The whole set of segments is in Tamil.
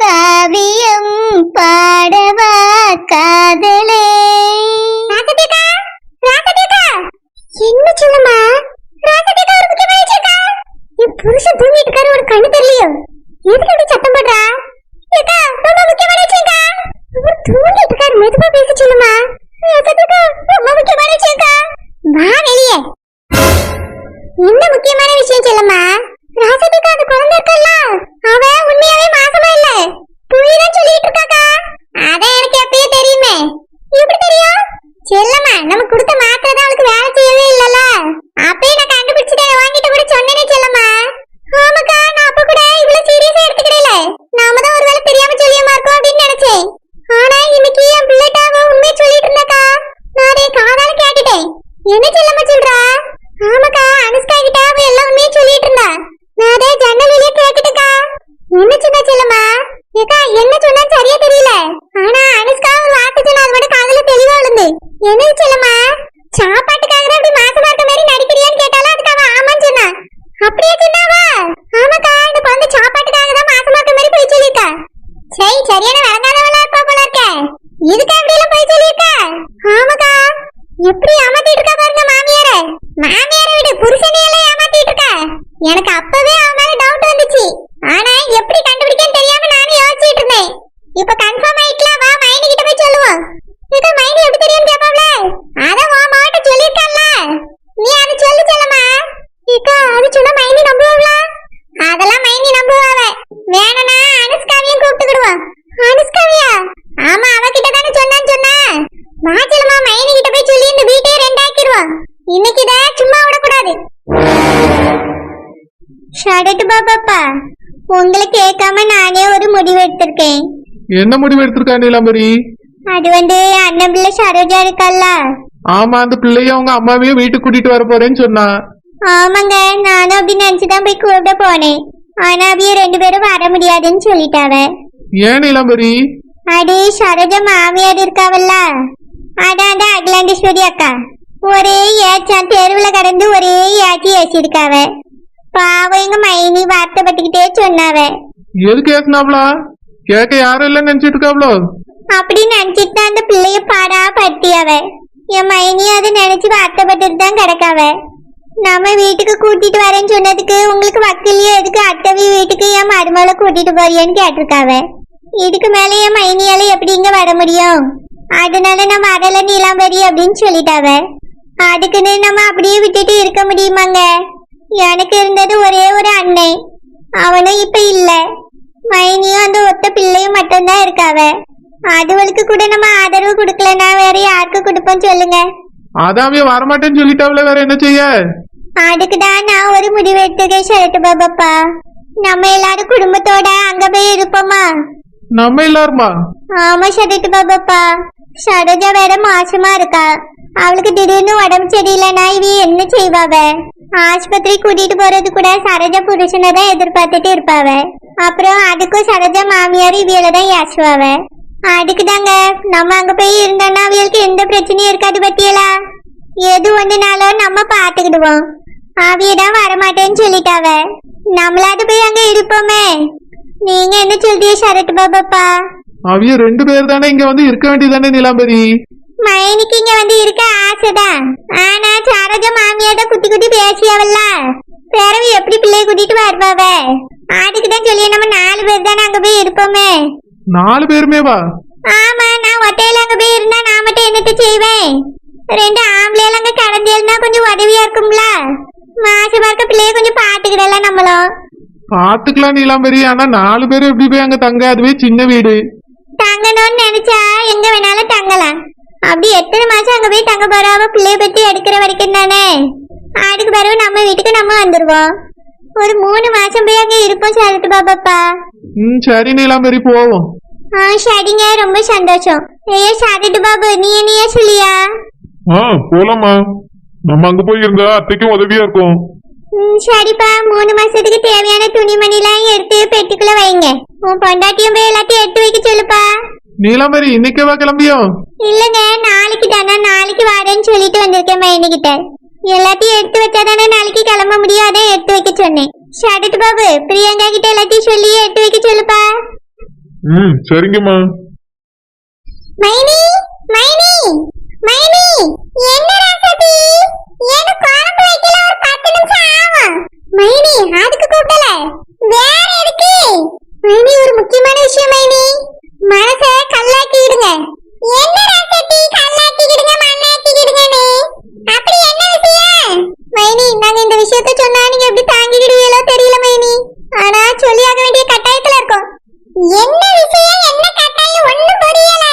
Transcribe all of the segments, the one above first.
காவியம் பாடவா காதலே. என்ன சொல்லுமா? ராசதிகா ஒரு முக்கியமான விஷயம்க்கா என் புருஷன் தூங்கிட்டு இருக்காரு ஒரு கண்ணு தெரியலையோ? எதுக்கு அப்படி சத்தம் போடுறா? ரொம்ப முக்கியமான விஷயம்க்கா. அவர் தூங்கிட்டு இருக்காரு மெதுவா பேச சொல்லுமா ராசதிகா ரொம்ப முக்கியமான விஷயம்க்கா வா வெளியே என்ன முக்கியமான விஷயம் சொல்லுமா ராசதிக்கு அது குழந்தை இருக்கல்ல அவ உண்மையாவே மாசமா இல்ல புரியுதா சொல்லிட்டு இருக்காக்கா அதான் எனக்கு எப்பயே தெரியுமே எப்படி தெரியும் செல்லம்மா நம்ம கொடுத்த மாத்திரை தான் அவளுக்கு வேலை செய்யவே இல்லல அப்பயே நான் கண்டுபிடிச்சிட்டேன் வாங்கிட்டு கூட சொன்னேனே செல்லம்மா ஆமாக்கா நான் அப்ப கூட இவ்வளவு சீரியஸா எடுத்துக்கிறேல நாம தான் ஒருவேளை தெரியாம சொல்லியமா இருக்கோம் அப்படின்னு நினைச்சேன் ஆனா இன்னைக்கு என் பிள்ளைட்ட அவ உண்மையை சொல்லிட்டு இருந்தாக்கா நான் அதை காதால கேட்டுட்டேன் என்ன செல்லம்மா சொல்றா ஆமாக்கா அனுஷ்கா கிட்ட அவ எல்லாம் உண்மையை சொல்லிட்டு இருந்தா நான் அதை ஜன்னல் வழியா கேட்டுட்டேக்கா என்ன சொன்னா செல்லம்மா. ஏக்கா என்ன சொன்னா சரியா தெரியல. ஆனா அனுஷ்கா ஒரு வார்த்தை சொன்னா அது மட்டும் காதுல தெளிவா விழுந்து. என்ன செல்லம்மா? சாப்பாட்டுக்காக தான் அப்படி மாசமா இருக்க மாதிரி நடிக்கிறியான்னு கேட்டாலும் அதுக்கு அவ ஆமான்னு சொன்னா. அப்படியே சொன்னாவா? ஆமாக்கா இந்த குழந்தை சாப்பாட்டுக்காக தான் மாசமா இருக்க மாதிரி போய் சொல்லியிருக்கா. சரி சரியான வரங்காதவளா இருப்பா போல இருக்க. இதுக்கு அப்படி எல்லாம் போய் சொல்லியிருக்கா? ஆமாக்கா. எப்படி ஏமாத்திட்டு இருக்கா பாருங்க மாமியார. மாமியார விடு புருஷனையெல்லாம் ஏமாத்திட்டு இருக்கா. எனக்கு அப்பவே உங்களை கேட்காம நானே ஒரு முடிவு எடுத்திருக்கேன். என்ன முடிவு எடுத்திருக்கா நீலாம்பரி? அது வந்து அண்ணன் பிள்ளை சரோஜா இருக்கல்ல. ஆமா அந்த பிள்ளைய அவங்க அம்மாவையும் வீட்டுக்கு கூட்டிட்டு வர போறேன்னு சொன்னா. ஆமாங்க நானும் அப்படி நினைச்சுதான் போய் கூப்பிட போனேன். ஆனா அவிய ரெண்டு பேரும் வர முடியாதுன்னு சொல்லிட்டாவ. ஏன் நீலாம்பரி? அடே சரோஜா மாமியார் இருக்காவல்ல. அதான் அந்த அகிலாண்டேஸ்வரி அக்கா. ஒரே ஏச்சான் தெருவுல கடந்து ஒரே ஏச்சி ஏச்சிருக்காவ பாவம் எங்க மைனி வார்த்தைப்பட்டுக்கிட்டே சொன்னாவ. எதுக்கு ஏசினாப்ளா கேட்க யாரும் இல்லைன்னு நினைச்சிட்டு இருக்காப்ளோ? அப்படி நினைச்சிட்டு தான் அந்த பிள்ளைய பாடா பட்டியாவ என் மைனி அதை நினைச்சு வார்த்தைப்பட்டுட்டு தான் கிடக்காவ. நம்ம வீட்டுக்கு கூட்டிட்டு வரேன்னு சொன்னதுக்கு உங்களுக்கு வக்கீலையோ எதுக்கு அட்டவி வீட்டுக்கு என் மருமகளை கூட்டிட்டு போறியன்னு கேட்டிருக்காவ? இதுக்கு மேல என் மைனியால எப்படி இங்க வர முடியும்? அதனால நம்ம வரல நீலாம்பரி அப்படின்னு சொல்லிட்டாவ. அதுக்குன்னு நம்ம அப்படியே விட்டுட்டு இருக்க முடியுமாங்க? எனக்கு இருந்தது ஒரே ஒரு அண்ணன் அவனும் இப்ப இல்ல. மைனியும் அந்த ஒத்த பிள்ளையும் மட்டும்தான் இருக்காவ. அதுவளுக்கு கூட நம்ம ஆதரவு கொடுக்கலன்னா வேற யாருக்கு கொடுப்போம் சொல்லுங்க. அதாவே வரமாட்டேன்னு சொல்லிட்டாப்ல வேற என்ன செய்ய? அதுக்கு தான் நான் ஒரு முடிவு எடுத்துக்கேன் சரட்டு பாபாப்பா. நம்ம எல்லாரும் குடும்பத்தோட அங்க போய் இருப்போமா? நம்ம எல்லாருமா? ஆமா சரட்டு பாபாப்பா. சரோஜா வேற மாசமா இருக்கா. அவளுக்கு திடீர்னு உடம்பு சரியில்லைன்னா இவ என்ன செய்வாவ? ஆஸ்பத்திரி கூட்டிட்டு போறது கூட சரோஜா புருஷனை தான் எதிர்பார்த்துட்டு இருப்பாவ. அப்புறம் அதுக்கும் சரோஜா மாமியார் இவியல தான் ஏசுவாவ. அதுக்கு தாங்க நம்ம அங்க போய் இருந்தோம்னா அவியலுக்கு எந்த பிரச்சனையும் இருக்காது பத்தியலா? எது ஒண்ணுனாலும் நம்ம பாத்துக்கிடுவோம் அவியதான் வரமாட்டேன்னு சொல்லிட்டாவ. நம்மளாவது போய் அங்க இருப்போமே. நீங்க என்ன சொல்றீங்க சரத் பாபாப்பா? அவிய ரெண்டு பேர் தானே இங்க வந்து இருக்க வேண்டியதானே நீலாம்பரி மைனிக்கு இங்க வந்து இருக்க ஆசைதான். ஆனா சரோஜா மாமியாட குட்டி குட்டி பேசியாவல்ல. பிறவு எப்படி பிள்ளைய கூட்டிட்டு வருவாவ? அதுக்கு தான் சொல்லி நம்ம நாலு பேர் தானே அங்க போய் இருப்போமே. நாலு பேருமே வா. ஆமா நான் ஒட்டையில அங்க போய் இருந்தா நான் மட்டும் என்னத்த செய்வேன்? ரெண்டு ஆம்பளையால அங்க கடந்தேல்னா கொஞ்சம் உதவியா இருக்கும்ல? மாசம் பார்க்க பிள்ளைய கொஞ்சம் பாத்துக்கிடலாம் நம்மளும். பாத்துக்கலாம் நீலாம்பரி ஆனா நாலு பேரும் எப்படி போய் அங்க தங்க? அதுவே சின்ன வீடு. தங்கணும்னு நினைச்சா எங்க வேணாலும் தங்கலாம். அப்படி எத்தனை மாசம் அங்க போய் தங்க போறாவ? பிள்ளைய பத்தி எடுக்கிற வரைக்கும் தானே. அதுக்கு பிறகு நம்ம வீட்டுக்கு நம்ம வந்துருவோம். ஒரு மூணு மாசம் போய் அங்க இருப்போம் சரத்து பாபாப்பா. ம் சரி நீலாம்பரி போவோம். ஆ சரிங்க. ரொம்ப சந்தோஷம். ஐயோ சரத்து பாபு நீ என்னையா சொல்லியா? ஆ போலாமா நம்ம அங்க போய் இருந்தா அத்தைக்கும் உதவியா இருக்கும். ம் சரிப்பா. மூணு மாசத்துக்கு தேவையான துணிமணிலாம் எடுத்து பெட்டிக்குள்ள வைங்க. உன் பொண்டாட்டியும் போய் எல்லாத்தையும் எடுத்து வைக்க சொல்லுப்பா. நீலாம்பரி இன்னைக்கேவா கிளம்பியும் இல்லங்க நாளைக்கு தானே நாளைக்கு வரேன்னு சொல்லிட்டு வந்திருக்கேன் மைனி கிட்ட எல்லாத்தையும் எடுத்து வச்சாதானே நாளைக்கு கிளம்ப முடியும் அதான் எடுத்து வைக்க சொன்னேன். ஷடத் பாபு பிரியங்கா கிட்ட எல்லாத்தையும் சொல்லி எடுத்து வைக்க சொல்லுப்பா. ம் சரிங்கம்மா. மைனி மைனி மைனி என்ன ராசதி ஏன் குழம்பு வைக்கல ஒரு பத்து நிமிஷம் ஆகும். மைனி அதுக்கு கூப்பிடல. வேற எதுக்கு மைனி ஒரு முக்கியமான விஷயம் மைனி மனச கல்லாக்கிடுங்க என்ன ராசதி கல்லாக்கிடுங்க மண்ணாக்கிடுங்கன்னு அப்படி என்ன விஷயம் மைனி நாங்க இந்த விஷயத்த சொன்னா நீங்க எப்படி தாங்கிக்கிடுவீங்களோ தெரியல மைனி ஆனா சொல்லியாக வேண்டிய கட்டாயத்துல இருக்கோம் என்ன விஷயம் என்ன கட்டாயம் ஒண்ணும் புரியல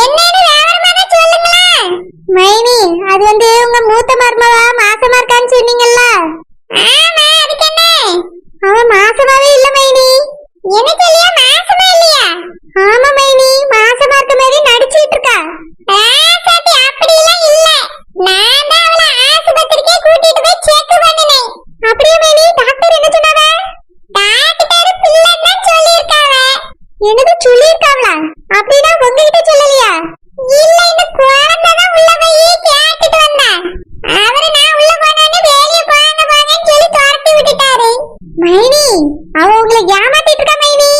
என்னன்னு விவரமாக சொல்லுங்களேன் மைனி அது வந்து உங்க மூத்த மருமவா மாசமா இருக்கான்னு சொன்னீங்கல்ல ஆமா அதுக்கு என்ன அவ மாசமாவே இல்ல மைனி என்ன சொல்லியா மாசமா இல்லையா ஆமா மைனி மாசமா இருக்க மாதிரி நடிச்சிட்டு இருக்கா ராசாத்தி அப்படி எல்லாம் இல்ல நான் தான் அவளை ஆஸ்பத்திரிக்கே கூட்டிட்டு போய் செக் பண்ணினேன் அப்படியே மைனி டாக்டர் என்ன சொன்னாங்க டாக்டர் பிள்ளைன்னு தான் சொல்லியிருக்காங்க என்னது சொல்லியிருக்காங்களா அப்படின்னா உங்ககிட்ட சொல்லலையா இல்ல இந்த குழந்தை தான் உள்ள போய் கேட்டுட்டு வந்தேன் அவரு நான் உள்ள போனோன்னு வெளிய போங்க போங்கன்னு சொல்லி துரத்தி விட்டுட்டாரு மைனி அவ உங்களை ஏமாத்திட்டு இருக்கா மைனி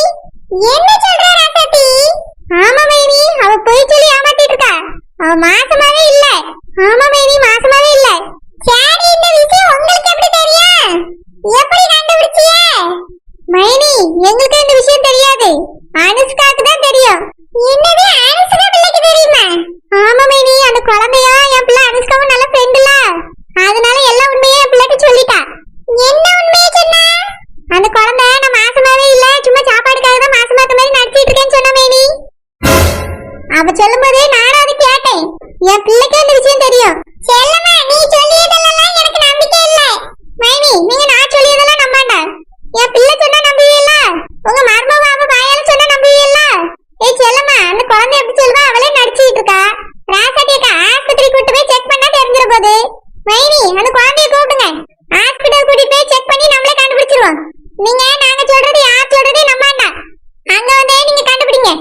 என்ன சொல்ற ராசத்தி ஆமா மைனி அவ போய் சொல்லி ஏமாத்திட்டு இருக்கா அவ மாசமாவே இல்ல. ஆமா மைனி மாசமாவே இல்ல. சரி இந்த விஷயம் உங்களுக்கு எப்படி தெரியும்? எப்படி கண்டுபிடிச்சிய? மைனி எங்களுக்கு இந்த விஷயம் தெரியாது. அனுஷ்காக்கு தான் தெரியும். என்னது அனுஷ்கா பிள்ளைக்கு தெரியுமா? ஆமா மைனி அந்த குழந்தையா? என் பிள்ளை அனுஷ்காவும் நல்ல ஃப்ரெண்டுல அதனால எல்லா உண்மையும் என் பிள்ளைக்கு சொல்லிட்டா. என்ன என் பிள்ளைக்கு அந்த விஷயம் தெரியும் செல்லம்மா நீ சொல்லியதெல்லாம் எனக்கு நம்பிக்கை இல்ல மைனி நீங்க நான் சொல்லியதெல்லாம் நம்பாண்டா என் பிள்ளை சொன்னா நம்புவீல்ல உங்க மருமவ அவ வாயால சொன்னா நம்புவீல்ல ஏய் செல்லம்மா அந்த குழந்தை எப்படி சொல்லுவா அவளே நடிச்சிட்டு இருக்கா ராசாட்டி அக்கா ஆஸ்பத்திரி கூட்டு போய் செக் பண்ணா தெரிஞ்சிட போகுது மைனி அந்த குழந்தைய கூப்பிடுங்க ஹாஸ்பிடல் கூட்டிட்டு போய் செக் பண்ணி நம்மளே கண்டுபிடிச்சிருவோம் நீங்க நாங்க சொல்றது யார் சொல்றதே நம்பாண்டா அங்க வந்து நீங்க கண்டுபிடிங்க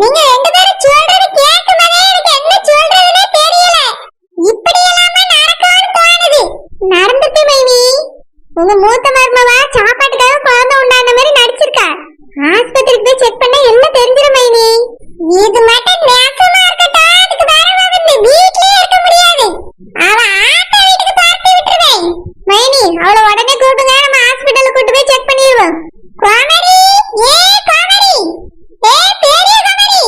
நீங்க ரெண்டு பேரும் சொல்றது கேட்கும்போதே எனக்கு என்ன சொல்றதுனே தெரியல இப்படி எல்லாமே நடக்கும்னு தோணுது நடந்துட்டு மைனி உங்க மூத்த மருமவா சாப்பாட்டுக்காக குழந்தை உண்டான மாதிரி நடிச்சிருக்கா. ஆஸ்பத்திரிக்கு போய் செக் பண்ண என்ன தெரிஞ்சிரும் மைனி? இது மட்டும் நேசமா இருக்கட்டும். அதுக்கு வேற வந்து வீட்லயே இருக்க முடியாது. அவ ஆத்த வீட்டுக்கு பார்த்து விட்டுருவேன். மைனி அவளை உடனே கூப்பிடுங்க. நம்ம ஹாஸ்பிட்டலுக்கு கூட்டு போய் செக் பண்ணிடுவோம். குழந்தை ஏ கோமரி ஏ பெரிய கோமரி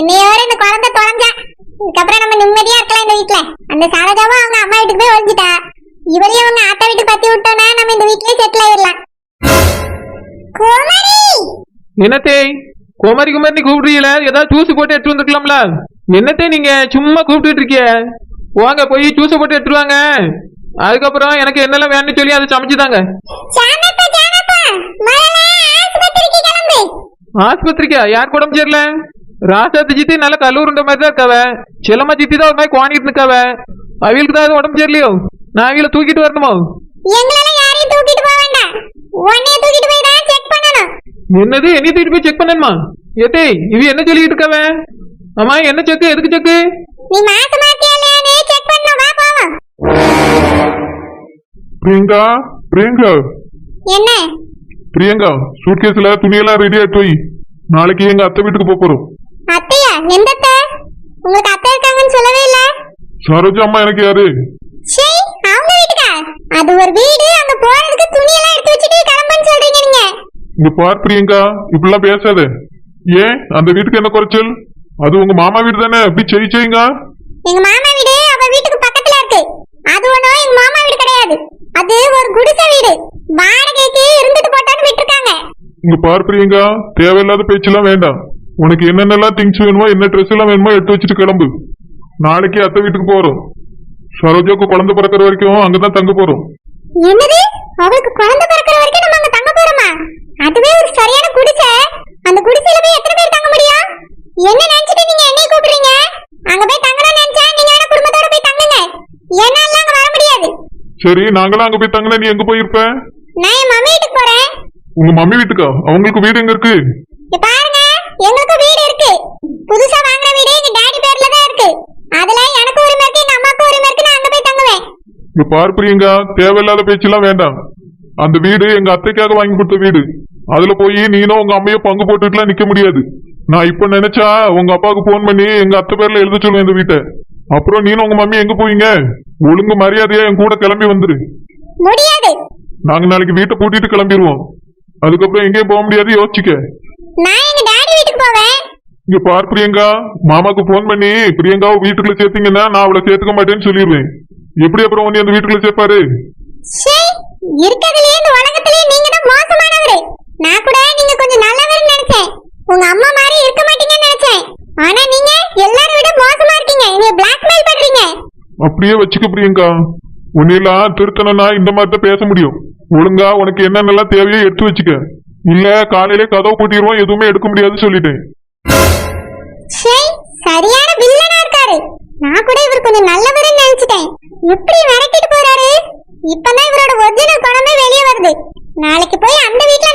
இன்னையோட இந்த குழந்தை தொலைஞ்சா இதுக்கப்புறம் நம்ம நிம்மதியா இருக்கலாம் இந்த வீட்ல அந்த சரோஜாவும் அவங்க அம்மா வீட்டுக்கு போய் ஒழிஞ்சிட்டா இவளையும் அவங்க ஆத்தா வீட்டுக்கு பத்தி விட்டோம்னா நம்ம இந்த வீட்லயே செட்டில் ஆயிடலாம் கோமரி என்னத்தே? குமரி குமரி கூப்பிடுறீல ஏதாவது ஜூஸ் போட்டு எடுத்து வந்துருக்கலாம்ல என்னத்தே நீங்க? சும்மா கூப்பிட்டுட்டு இருக்கிய போங்க போய் ஜூஸ் போட்டு எடுத்துட்டு வாங்க. அதுக்கப்புறம் எனக்கு என்னெல்லாம் வேணும்னு சொல்லி அதை சமைச்சுதாங்க. ஆஸ்பத்திரிக்கு கிளம்பு. ஆஸ்பத்திரிக்கா? யார் உடம்பு சரியில்ல? ராசாத்தி சித்தி நல்ல கல்லூருண்ட மாதிரி தான் இருக்காவ. செல்லம்மா சித்தி தான் ஒரு மாதிரி குவானிட்டு இருக்காவ அவங்களுக்கு தான் உடம்பு சரியில்லையோ? நான் அவங்கள தூக்கிட்டு வரணுமோ? எங்களெல்லாம் யாரையும் தூக்கிட்டு போக வேண்டாம் உன்னைய தூக்கிட்டு போய் தான் செக் பண்ணணும் என்னது? என்னை தூக்கிட்டு போய் செக் பண்ணணுமா? ஏத்தே இவ என்ன சொல்லிட்டு இருக்காவ? அம்மா என்ன செக்கு எதுக்கு செக்கு நீ மாசமா இருக்கியா இல்லையான்னு செக் பண்ணணும் வா போவோம். பிரியங்கா பிரியங்கா. என்ன? பிரியங்கா சூட்கேஸ்ல துணியெல்லாம் ரெடி ஆயிட்டு வை நாளைக்கு எங்க அத்தை வீட்டுக்கு போப் போறோம். அத்தையா? எந்த அத்தை? உங்களுக்கு அத்தை இருக்காங்கன்னு சொல்லவே இல்ல. சரோஜா அம்மா எனக்கு யாரு? சரி அவங்க வீட்டுக்கா? அது ஒரு வீடு அங்க போறதுக்கு துணி எல்லாம் எடுத்து வச்சுட்டு இங்க பார் பிரியங்கா இப்படிலாம் பேசாத. ஏன்? அந்த வீட்டுக்கு என்ன குறைச்சல்? அது உங்க மாமா வீடு தானே? அப்படி செய் செய்யுங்க. எங்க மாமா வீடு அவ வீட்டுக்கு பக்கத்துல இருக்கு. அது ஒண்ணும் எங்க மாமா வீடு கிடையாது. அது ஒரு குடிசை வீடு. வாடகைக்கு இருந்துட்டு போட்டான்னு விட்டுருக்காங்க. இங்க பார் பிரியங்கா தேவையில்லாத பேச்செல்லாம் வேண்டாம். உனக்கு என்னென்னலாம் திங்ஸ் வேணுமோ என்ன ட்ரெஸ் எல்லாம் வேணுமோ எடுத்து வச்சுட்டு கிளம்பு. நாளைக்கு அத்தை வீட்டுக்கு போறோம். சரோஜாக்கு குழந்தை பிறக்கிற வரைக்கும் அங்கதான் தங்க போறோம். என்னது? அவளுக்கு குழந்தை பிறக்கிற வரைக்கும் நம்ம அங்க தங்க போறோமா அதுவே ஒரு சரியான குடிசை அந்த குடிசையில போய் எத்தனை பேர் தங்க முடியும் என்ன நினைச்சிட்டு நீங்க என்னைய கூப்பிடுறீங்க அங்க போய் தங்கணும்னு நினைச்சா நீங்க வேணா குடும்பத்தோட போய் தங்குங்க என்னால அங்க வர முடியாது சரி நாங்களாம் அங்க போய் தங்கினா நீ எங்க போயிருப்ப நான் என் மம்மி வீட்டுக்கு போறேன். உங்க மம்மி வீட்டுக்கா? அவங்களுக்கு வீடு எங்க இருக்கு? இங்க பாருங்க எங்களுக்கு வீடு இருக்கு. புதுசா வாங்கின வீடு எங்க டாடி பேர்ல தான் இருக்கு. அதுல எனக்கு உரிமை இருக்கு எங்க அம்மாக்கு உரிமை இருக்கு நான் அங்க போய் தங்குவேன். இங்க பார் பிரியங்கா தேவையில்லாத பேச்செல்லாம் வேண்டாம். அந்த வீடு எங்க அத்தைக்காக வாங்கி கொடுத்த வீடு. அதுல போய் நீனும் உங்க அம்மையும் பங்கு போட்டுட்டுலாம் நிக்க முடியாது. நான் இப்ப நினைச்சா உங்க அப்பாவுக்கு போன் பண்ணி எங்க அத்தை பேர்ல எழுத சொல்லுவேன் இந்த வீட்டை. அப்புறம் நீனும் உங்க மம்மி எங்க போவீங்க? ஒழுங்கு மரியாதையா என் கூட கிளம்பி வந்துரு. முடியாது. நாங்க நாளைக்கு வீட்டை பூட்டிட்டு கிளம்பிடுவோம் அதுக்கப்புறம் எங்கேயும் போக முடியாது யோசிச்சுக்க. நான் எங்க டாடி வீட்டுக்கு போவேன்? இங்க பார் பிரியங்கா. மாமாக்கு போன் பண்ணி பிரியங்காவை வீட்டுக்குள்ள சேர்த்தீங்கன்னா நான் அவளை சேர்த்துக்க மாட்டேன்னு சொல்லிடுவேன். எப்படி அப்புறம் உன்னை அந்த வீட்டுக்குள்ள சேர்ப்பாரு? ஷே இருக்கதுலயே இந்த உலகத்திலேயே நீங்க தான் மோசமானவரு. நான் கூட நீங்க கொஞ்சம் நல்லவர்னு நினைச்சேன். உங்க அம்மா மாதிரி இருக்க மாட்டீங்கன்னு நினைச்சேன் ஆனா நீங்க எல்லாரும் விட மோசமா இருக்கீங்க நீங்க பிளாக்மெயில் பண்றீங்க அப்படியே வச்சுக்க பிரியங்கா உன்னையெல்லாம் திருத்தணும்னா இந்த மாதிரி தான் பேச முடியும். ஒழுங்கா உனக்கு என்னென்னலாம் தேவையோ எடுத்து வச்சுக்க. இல்ல காலையிலே கதவு பூட்டிடுவோம் எதுவுமே எடுக்க முடியாதுன்னு சொல்லிட்டேன். சரியான வில்லனா இருக்காரு. நான் கூட இவர் கொஞ்சம் நல்லவர்னு நினைச்சிட்டேன். எப்படி விரட்டிட்டு போறாரு? இப்பதான் இவரோட ஒரிஜினல் குணமே வெளியே வருது. நாளைக்கு போய் அந்த வீட்டுல